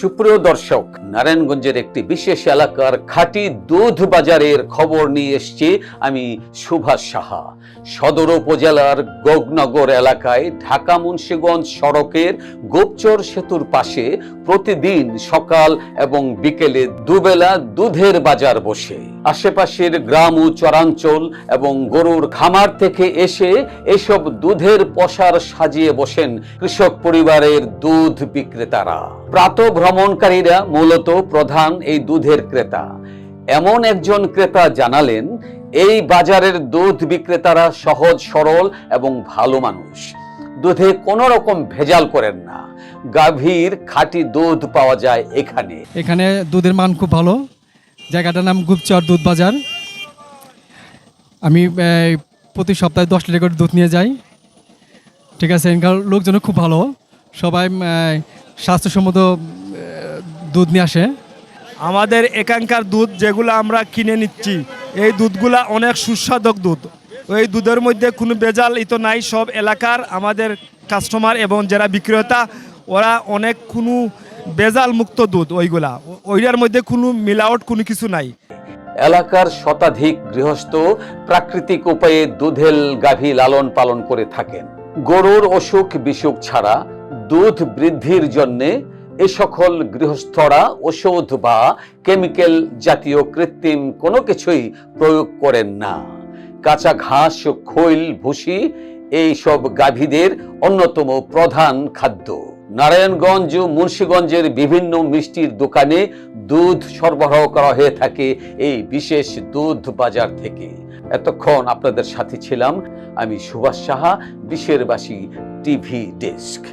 সুপ্রিয় দর্শক নারায়ণগঞ্জের একটি বিশেষ এলাকার খাঁটি দুধ বাজারের খবর নিয়ে এসছি আমি সুভাষ সাহা। সদর উপজেলার গোগনগর এলাকায় ঢাকা মুন্সিগঞ্জ সড়কের গোপচর সেতুর পাশে প্রতিদিন সকাল এবং বিকেলে দুবেলা দুধের বাজার বসে। আশেপাশের গ্রাম ও চরাঞ্চল এবং গরুর খামার থেকে এসে এসব দুধের পসার সাজিয়ে বসেন কৃষক পরিবারের দুধ বিক্রেতারা। প্রাত ভ্রমণকারীরা মূলত প্রধান এই দুধের ক্রেতা। এমন একজন ক্রেতা জানালেন, এই বাজারের দুধ বিক্রেতারা সহজ, সরল এবং ভালো মানুষ। দুধে কোনো রকম ভেজাল করেন না। গাভীর খাঁটি দুধ পাওয়া যায় এখানে। এখানে দুধের মান খুব ভালো। জায়গাটার নাম গুপচর দুধ বাজার। আমি প্রতি সপ্তাহে দশ লিটার করে দুধ নিয়ে যাই। ঠিক আছে, এখানকার লোকজনও খুব ভালো। সবাই স্বাস্থ্যসম্মত দুধ নিয়ে আসে? আমাদের এখানকার দুধ যেগুলো আমরা কিনে নিচ্ছি এই দুধগুলা অনেক সুস্বাদক দুধ। ওই দুধের মধ্যে কোনো বেজাল ইতো নাই সব এলাকার আমাদের কাস্টমার এবং যারা বিক্রেতা ওরা অনেক কোনো বেজাল মুক্ত দুধ ওইগুলা। ওইটার মধ্যে কোনো মিলাওট কোনো কিছু নাই। এলাকার শতাধিক গৃহস্থ প্রাকৃতিক উপায়ে দুধেল গাভী লালন পালন করে থাকেন। গরুর অসুখ বিসুখ ছাড়া দুধ বৃদ্ধির জন্যে এ সকল গৃহস্থরা ওষুধ বা কেমিক্যাল জাতীয় কৃত্রিম কোনো কিছুই প্রয়োগ করেন না। কাঁচা ঘাস, খৈল, ভুসি এই সব গাভীদের অন্যতম প্রধান খাদ্য। নারায়ণগঞ্জ ও মুন্সীগঞ্জের বিভিন্ন মিষ্টির দোকানে দুধ সরবরাহ করা হয়ে থাকে এই বিশেষ দুধ বাজার থেকে। এতক্ষণ আপনাদের সাথে ছিলাম আমি সুভাষ সাহা বিশেরবাসী টিভি ডেস্ক।